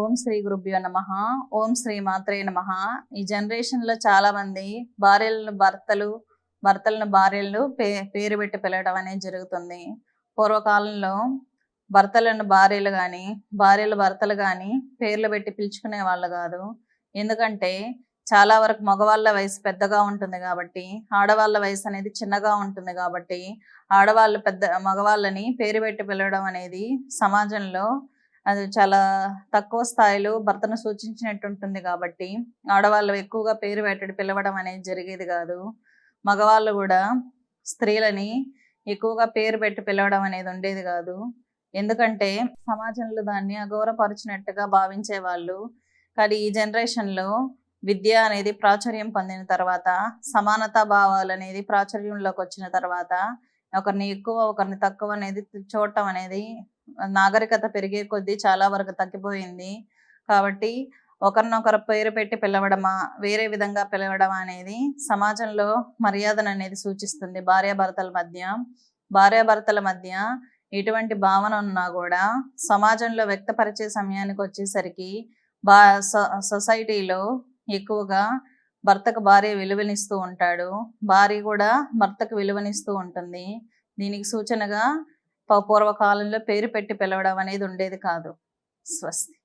ఓం శ్రీ గురుభ్యో నమ. ఓం శ్రీ మాత్రే నమ. ఈ జనరేషన్లో చాలా మంది భార్యలను భర్తలు భర్తలను భార్యలను పే పేరు పెట్టి పిలవడం అనేది జరుగుతుంది. పూర్వకాలంలో భర్తలను భార్యలు కానీ భార్యలు భర్తలు కానీ పేర్లు పెట్టి పిలుచుకునే వాళ్ళు కాదు. ఎందుకంటే చాలా వరకు మగవాళ్ళ వయసు పెద్దగా ఉంటుంది కాబట్టి ఆడవాళ్ళ వయసు అనేది చిన్నగా ఉంటుంది కాబట్టి ఆడవాళ్ళు పెద్ద మగవాళ్ళని పేరు పెట్టి పిలవడం అనేది సమాజంలో అది చాలా తక్కువ స్థాయిలో భర్తను సూచించినట్టు ఉంటుంది కాబట్టి ఆడవాళ్ళు ఎక్కువగా పేరు పెట్టి పిలవడం అనేది జరిగేది కాదు. మగవాళ్ళు కూడా స్త్రీలని ఎక్కువగా పేరు పెట్టి పిలవడం అనేది ఉండేది కాదు. ఎందుకంటే సమాజంలో దాన్ని అగౌరవపరిచినట్టుగా భావించేవాళ్ళు. కానీ ఈ జనరేషన్లో విద్య అనేది ప్రాచుర్యం పొందిన తర్వాత సమానతా భావాలు అనేది ప్రాచుర్యంలోకి వచ్చిన తర్వాత ఒకరిని ఎక్కువ ఒకరిని తక్కువ అనేది చూడటం అనేది నాగరికత పెరిగే కొద్దీ చాలా వరకు తగ్గిపోయింది. కాబట్టి ఒకరినొకరు పేరు పెట్టి పిలవడమా వేరే విధంగా పిలవడమా అనేది సమాజంలో మర్యాదను అనేది సూచిస్తుంది భార్యాభర్తల మధ్య. భార్యాభర్తల మధ్య ఎటువంటి భావన ఉన్నా కూడా సమాజంలో వ్యక్తపరిచే సమయానికి వచ్చేసరికి బా సొసైటీలో ఎక్కువగా భర్తకు భార్య విలువనిస్తూ ఉంటాడు. భార్య కూడా భర్తకు విలువనిస్తూ ఉంటుంది. దీనికి సూచనగా పూర్వకాలంలో పేరు పెట్టి పిలవడం అనేది ఉండేది కాదు. స్వస్తి.